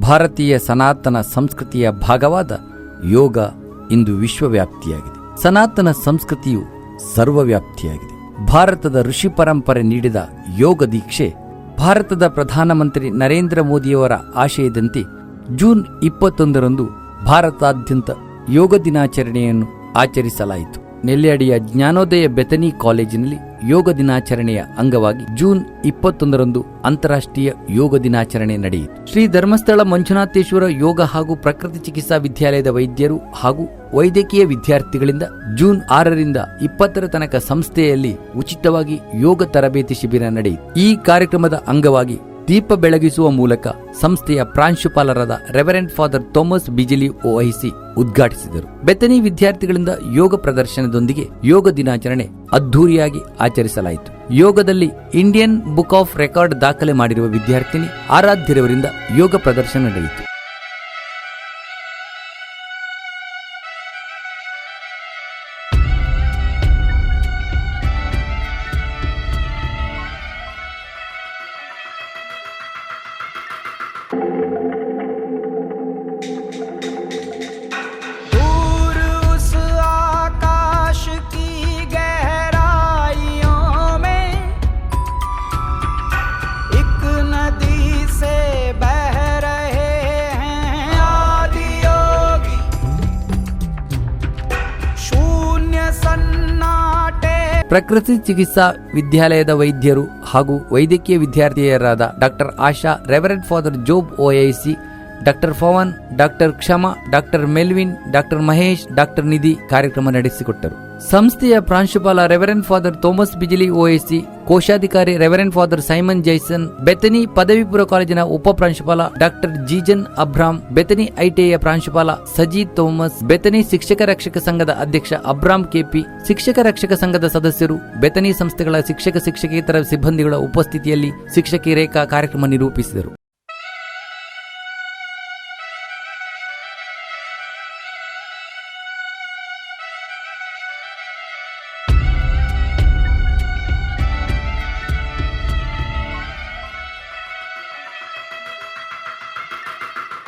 ಭಾರತೀಯ ಸನಾತನ ಸಂಸ್ಕೃತಿಯ ಭಾಗವಾದ ಯೋಗ ಇಂದು ವಿಶ್ವವ್ಯಾಪ್ತಿಯಾಗಿದೆ. ಸನಾತನ ಸಂಸ್ಕೃತಿಯು ಸರ್ವವ್ಯಾಪ್ತಿಯಾಗಿದೆ. ಭಾರತದ ಋಷಿ ಪರಂಪರೆ ನೀಡಿದ ಯೋಗ ದೀಕ್ಷೆ ಭಾರತದ ಪ್ರಧಾನಮಂತ್ರಿ ನರೇಂದ್ರ ಮೋದಿಯವರ ಆಶಯದಂತೆ ಜೂನ್ ಇಪ್ಪತ್ತೊಂದರಂದು ಭಾರತಾದ್ಯಂತ ಯೋಗ ದಿನಾಚರಣೆಯನ್ನು ಆಚರಿಸಲಾಯಿತು. ನೆಲ್ಯಾಡಿಯ ಜ್ಞಾನೋದಯ ಬೆತನಿ ಕಾಲೇಜಿನಲ್ಲಿ ಯೋಗ ದಿನಾಚರಣೆಯ ಅಂಗವಾಗಿ ಜೂನ್ ಇಪ್ಪತ್ತೊಂದರಂದು ಅಂತಾರಾಷ್ಟ್ರೀಯ ಯೋಗ ದಿನಾಚರಣೆ ನಡೆಯಿತು. ಶ್ರೀ ಧರ್ಮಸ್ಥಳ ಮಂಜುನಾಥೇಶ್ವರ ಯೋಗ ಹಾಗೂ ಪ್ರಕೃತಿ ಚಿಕಿತ್ಸಾ ವಿದ್ಯಾಲಯದ ವೈದ್ಯರು ಹಾಗೂ ವೈದ್ಯಕೀಯ ವಿದ್ಯಾರ್ಥಿಗಳಿಂದ ಜೂನ್ ಆರರಿಂದ ಇಪ್ಪತ್ತರ ತನಕ ಸಂಸ್ಥೆಯಲ್ಲಿ ಉಚಿತವಾಗಿ ಯೋಗ ತರಬೇತಿ ಶಿಬಿರ ನಡೆಯಿತು. ಈ ಕಾರ್ಯಕ್ರಮದ ಅಂಗವಾಗಿ ದೀಪ ಬೆಳಗಿಸುವ ಮೂಲಕ ಸಂಸ್ಥೆಯ ಪ್ರಾಂಶುಪಾಲರಾದ ರೆವರೆಂಟ್ ಫಾದರ್ ಥೋಮಸ್ ಬಿಜಿಲಿ ವಹಿಸಿ ಉದ್ಘಾಟಿಸಿದರು. ಬೆತನಿ ವಿದ್ಯಾರ್ಥಿಗಳಿಂದ ಯೋಗ ಪ್ರದರ್ಶನದೊಂದಿಗೆ ಯೋಗ ದಿನಾಚರಣೆ ಅದ್ಧೂರಿಯಾಗಿ ಆಚರಿಸಲಾಯಿತು. ಯೋಗದಲ್ಲಿ ಇಂಡಿಯನ್ ಬುಕ್ ಆಫ್ ರೆಕಾರ್ಡ್ ದಾಖಲೆ ಮಾಡಿರುವ ವಿದ್ಯಾರ್ಥಿನಿ ಆರಾಧ್ಯರವರಿಂದ ಯೋಗ ಪ್ರದರ್ಶನ ನಡೆಯಿತು. ಪ್ರಕೃತಿ ಚಿಕಿತ್ಸಾ ವಿದ್ಯಾಲಯದ ವೈದ್ಯರು ಹಾಗೂ ವೈದ್ಯಕೀಯ ವಿದ್ಯಾರ್ಥಿಯರಾದ doctor Asha reverend father Job OIC doctor Pavan doctor Kshama, doctor Melvin, doctor Mahesh, doctor Nidhi ಕಾರ್ಯಕ್ರಮ ನಡೆಸಿಕೊಟ್ಟರು. ಸಂಸ್ಥೆಯ ಪ್ರಾಂಶುಪಾಲ reverend father Thomas Bijili OAC ಕೋಶಾಧಿಕಾರಿ reverend father Simon Jaison Bethany ಪದವಿಪೂರ್ವ ಕಾಲೇಜಿನ ಉಪ ಪ್ರಾಂಶುಪಾಲ ಡಾಕ್ಟರ್ ಜೀಜನ್ ಅಬ್ರಾಮ್ ಬೆತನಿ ಐಟಿಐಯ ಪ್ರಾಂಶುಪಾಲ ಸಜೀದ್ ಥೋಮಸ್ ಬೆತನಿ ಶಿಕ್ಷಕ ರಕ್ಷಕ ಸಂಘದ ಅಧ್ಯಕ್ಷ ಅಬ್ರಾಮ್ ಕೆಪಿ ಶಿಕ್ಷಕ ರಕ್ಷಕ ಸಂಘದ ಸದಸ್ಯರು ಬೆತನಿ ಸಂಸ್ಥೆಗಳ ಶಿಕ್ಷಕ ಶಿಕ್ಷಕೇತರ ಸಿಬ್ಬಂದಿಗಳ ಉಪಸ್ಥಿತಿಯಲ್ಲಿ ಶಿಕ್ಷಕಿ ರೇಖಾ ಕಾರ್ಯಕ್ರಮ ನಿರೂಪಿಸಿದರು.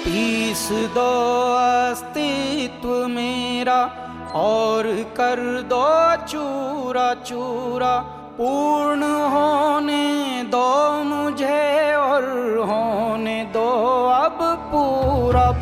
पीस दो अस्तित्व मेरा, और कर दो चूरा चूरा। पूर्ण होने दो मुझे, और होने दो अब पूरा।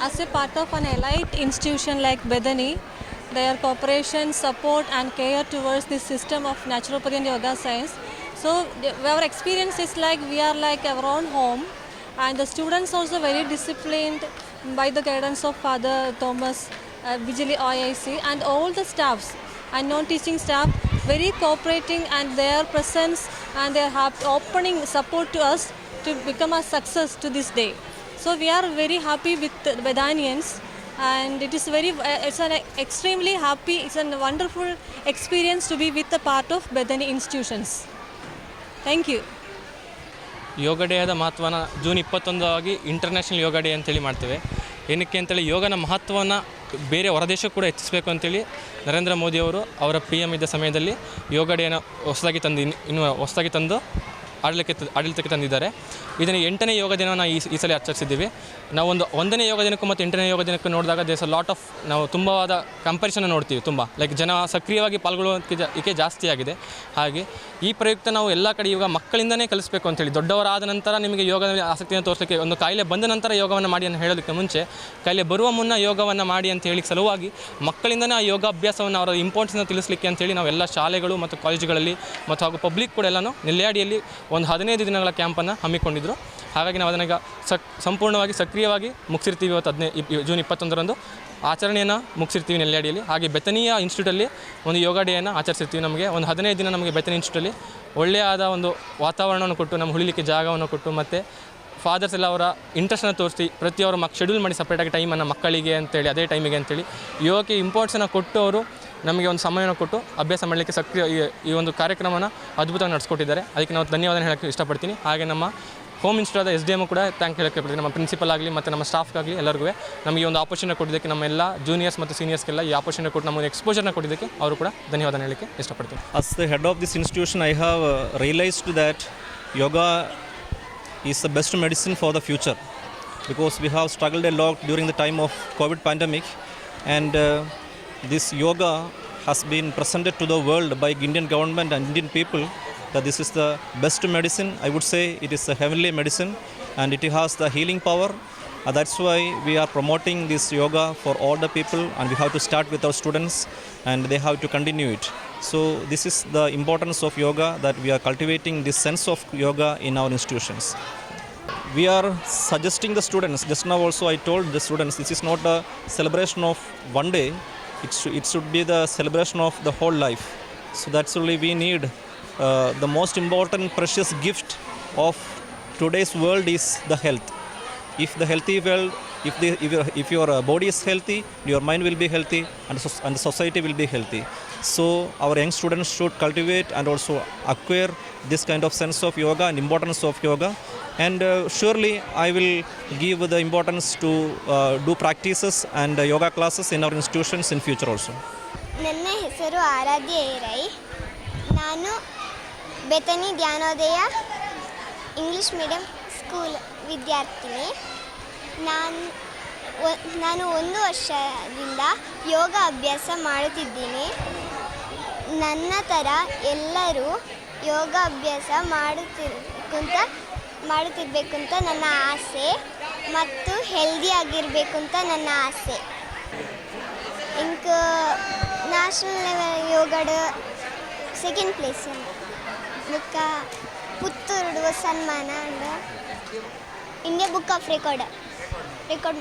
As a part of an elite institution like Bedani. Their cooperation, support and care towards the system of naturopathy and yoga science. So our experience is like we are like our own home and the students also very disciplined by the guidance of Father Thomas uh, Vigili and all the staffs and non-teaching staff very cooperating and their presence and their opening support to us to become a success to this day. So we are very happy with the Vedanians and it is very uh, it's an extremely happy it's a wonderful experience to be with a part of Bedani institutions. Thank you. Yoga ಡೇದ ಮಹತ್ವನ June ಇಪ್ಪತ್ತೊಂದು ಆಗಿ international ಯೋಗ day ಅಂತೇಳಿ ಮಾಡ್ತೇವೆ ಏನಕ್ಕೆ ಅಂತೇಳಿ ಯೋಗನ ಮಹತ್ವವನ್ನು ಬೇರೆ ಹೊರದೇಶಕ್ಕೆ ಕೂಡ ಹೆಚ್ಚಿಸಬೇಕು ಅಂತೇಳಿ ನರೇಂದ್ರ ಮೋದಿಯವರು ಅವರ ಪಿ ಎಂ ಇದ್ದ ಸಮಯದಲ್ಲಿ ಯೋಗ ಡೇನ ಹೊಸದಾಗಿ ತಂದು ಇನ್ನು ಹೊಸದಾಗಿ ತಂದು ಆಡಳಿತಕ್ಕೆ ಆಡಳಿತಕ್ಕೆ ತಂದಿದ್ದಾರೆ. ಇದನ್ನು ಎಂಟನೇ ಯೋಗ ದಿನವನ್ನು ಈ ಈ ಸಲ ಆಚರಿಸಿದ್ದೀವಿ. ನಾವು ಒಂದು ಒಂದನೇ ಯೋಗ ದಿನಕ್ಕೂ ಮತ್ತು ಎಂಟನೇ ಯೋಗ ದಿನಕ್ಕೂ ನೋಡಿದಾಗ ದೇಶ ಲಾಟ್ ಆಫ್ ನಾವು ತುಂಬವಾದ ಕಂಪ್ಯಾರಿಸನ್ ನೋಡ್ತೀವಿ ತುಂಬ. ಲೈಕ್ ಜನ ಸಕ್ರಿಯವಾಗಿ ಪಾಲ್ಗೊಳ್ಳುವಂತೆ ಇಕೆ ಜಾಸ್ತಿ ಆಗಿದೆ. ಹಾಗೆ ಈ ಪ್ರಯುಕ್ತ ನಾವು ಎಲ್ಲ ಕಡೆ ಇವಾಗ ಮಕ್ಕಳಿಂದನೇ ಕಲಿಸಬೇಕು ಅಂತೇಳಿ, ದೊಡ್ಡವರಾದ ನಂತರ ನಿಮಗೆ ಯೋಗದಲ್ಲಿ ಆಸಕ್ತಿಯನ್ನು ತೋರಿಸಲಿಕ್ಕೆ ಒಂದು ಕಾಯಿಲೆ ಬಂದ ನಂತರ ಯೋಗವನ್ನು ಮಾಡಿ ಅಂತ ಹೇಳೋದಕ್ಕೆ ಮುಂಚೆ, ಕಾಯಿಲೆ ಬರುವ ಮುನ್ನ ಯೋಗವನ್ನು ಮಾಡಿ ಅಂತ ಹೇಳಿ ಸಲುವಾಗಿ ಮಕ್ಕಳಿಂದನೇ ಆ ಯೋಗಾಭ್ಯಾಸವನ್ನು ಅವರ ಇಂಪಾರ್ಟೆನ್ಸನ್ನು ತಿಳಿಸಲಿಕ್ಕೆ ಅಂತೇಳಿ ನಾವು ಎಲ್ಲ ಶಾಲೆಗಳು ಮತ್ತು ಕಾಲೇಜುಗಳಲ್ಲಿ ಮತ್ತು ಹಾಗೂ ಪಬ್ಲಿಕ್ ಕೂಡ ಎಲ್ಲನೂ ನೆಲ್ಯಾಡಿಯಲ್ಲಿ ಒಂದು ಹದಿನೈದು ದಿನಗಳ ಕ್ಯಾಂಪನ್ನು ಹಮ್ಮಿಕೊಂಡಿದ್ದರು ಹಾಗಾಗಿ ನಾವು ಅದನ್ನೀಗ ಸಕ್, ಸಂಪೂರ್ಣವಾಗಿ ಸಕ್ರಿಯವಾಗಿ ಮುಗಿಸಿರ್ತೀವಿ ಇವತ್ತು ಹದಿನೈದು ಜೂನ್ ಇಪ್ಪತ್ತೊಂದರಂದು. ಆಚರಣೆಯನ್ನು ಮುಗಿಸಿರ್ತೀವಿ ನೆಲ್ಲಾಡಿಯಲ್ಲಿ ಹಾಗೆ ಬೆತನಿಯ ಇನ್ಸ್ಟಿಟ್ಯೂಟಲ್ಲಿ ಒಂದು ಯೋಗ ಡೇಯನ್ನು ಆಚರಿಸಿರ್ತೀವಿ ನಮಗೆ. ಒಂದು ಹದಿನೈದು ದಿನ ನಮಗೆ ಬೆತನಿ ಇನ್ಸ್ಟಿಟ್ಯೂಟಲ್ಲಿ ಒಳ್ಳೆಯದಾದ ಒಂದು ವಾತಾವರಣವನ್ನು ಕೊಟ್ಟು, ನಮ್ಮ ಉಳಿಲಿಕ್ಕೆ ಜಾಗವನ್ನು ಕೊಟ್ಟು ಮತ್ತು ಫಾದರ್ಸ್ ಎಲ್ಲ ಅವರ ಇಂಟ್ರೆಸ್ಟನ್ನು ತೋರಿಸಿ ಪ್ರತಿಯೊಬ್ಬರು ಮಕ್ ಶೆಡ್ಯೂಲ್ ಮಾಡಿ ಸಪ್ರೇಟಾಗಿ ಟೈಮನ್ನು ಮಕ್ಕಳಿಗೆ ಅಂತೇಳಿ ಅದೇ ಟೈಮಿಗೆ ಅಂತೇಳಿ ಯೋಗಕ್ಕೆ ಇಂಪಾರ್ಟೆನ್ಸನ್ನು ಕೊಟ್ಟು ಅವರು ನಮಗೆ ಒಂದು ಸಮಯವನ್ನು ಕೊಟ್ಟು ಅಭ್ಯಾಸ ಮಾಡಲಿಕ್ಕೆ ಸಕ್ರಿಯ ಈ- ಒಂದು ಕಾರ್ಯಕ್ರಮನ ಅದ್ಭುತವಾಗಿ ನಡೆಸ್ಕೊಟ್ಟಿದ್ದಾರೆ. ಅದಕ್ಕೆ ನಾವು ಧನ್ಯವಾದ ಹೇಳೋಕ್ಕೆ ಇಷ್ಟಪಡ್ತೀನಿ. ಹಾಗೆ ನಮ್ಮ home institute S D M ಕೂಡ ಥ್ಯಾಂಕ್ ಹೇಳಕ್ಕೆ ಬರ್ತೀನಿ ನಮ್ಮ ಪ್ರಿನ್ಸಿಪಲ್ ಆಗಲಿ ಮತ್ತು ನಮ್ಮ ಸ್ಟಾಫ್ಗಾಗಲಿ ಎಲ್ಲರಿಗೂ ನಮಗೆ ಒಂದು ಆಪರ್ಚುನಿಟಿ ಕೊಟ್ಟಿದ್ದಕ್ಕೆ ನಮ್ಮ ಎಲ್ಲ ಜೂನಿಯರ್ಸ್ ಮತ್ತು ಸೀನಿಯರ್ಸ್ಗೆಲ್ಲ ಈ ಆಪರ್ಚುನಿಟಿ ಕೊಟ್ಟು ನಮಗೆ ಎಕ್ಸ್ಪೋಜರ್ನ ಕೊಟ್ಟಿದ್ದಕ್ಕೆ ಅವರು ಕೂಡ ಧನ್ಯವಾದ ಹೇಳಲಿಕ್ಕೆ ಇಷ್ಟಪಡ್ತೀನಿ. As the head of this institution I have realised that yoga is the best medicine for the future because we have struggled a lot during the time of COVID pandemic, and uh, this yoga has been presented to the world by Indian government and Indian people that this is the best medicine. I would say it is a heavenly medicine, and it has the healing power. Uh, that's why we are promoting this yoga for all the people, and we have to start with our students, and they have to continue it. So this is the importance of yoga that we are cultivating this sense of yoga in our institutions. We are suggesting the students. Just now also I told the students this is not a celebration of one day. It should, it should be the celebration of the whole life. So that's only we need. Uh, the most important precious gift of today's world is the health if the healthy world if, the, if, your, if your uh, body is healthy your mind will be healthy and, soc- and the society will be healthy so our young students should cultivate and also acquire this kind of sense of yoga and importance of yoga and uh, surely i will give the importance to uh, do practices and uh, yoga classes in our institutions in future also ನನ್ನ ಹೆಸರು ಆರಾಧ್ಯ ಏರೈ ನಾನು Bethany Dhyanodaya English medium school ವಿದ್ಯಾರ್ಥಿನಿ. ನಾನು ನಾನು ಒಂದು ವರ್ಷದಿಂದ ಯೋಗ ಅಭ್ಯಾಸ ಮಾಡುತ್ತಿದ್ದೀನಿ. ನನ್ನ ಥರ ಎಲ್ಲರೂ ಯೋಗ ಅಭ್ಯಾಸ ಮಾಡುತ್ತಿರ್ಕಂತ ಮಾಡುತ್ತಿರಬೇಕು ಅಂತ ನನ್ನ ಆಸೆ ಮತ್ತು ಹೆಲ್ದಿಯಾಗಿರಬೇಕು ಅಂತ ನನ್ನ ಆಸೆ. ಇಂಕ ನ್ಯಾಷನಲ್ ಲೆವೆಲ್ ಯೋಗಡ ಸೆಕೆಂಡ್ ಪ್ಲೇಸ್ ಬುಕ್ಕ ಪುತ್ತೂರು ಸನ್ಮಾನ ಅಂದ India book of record record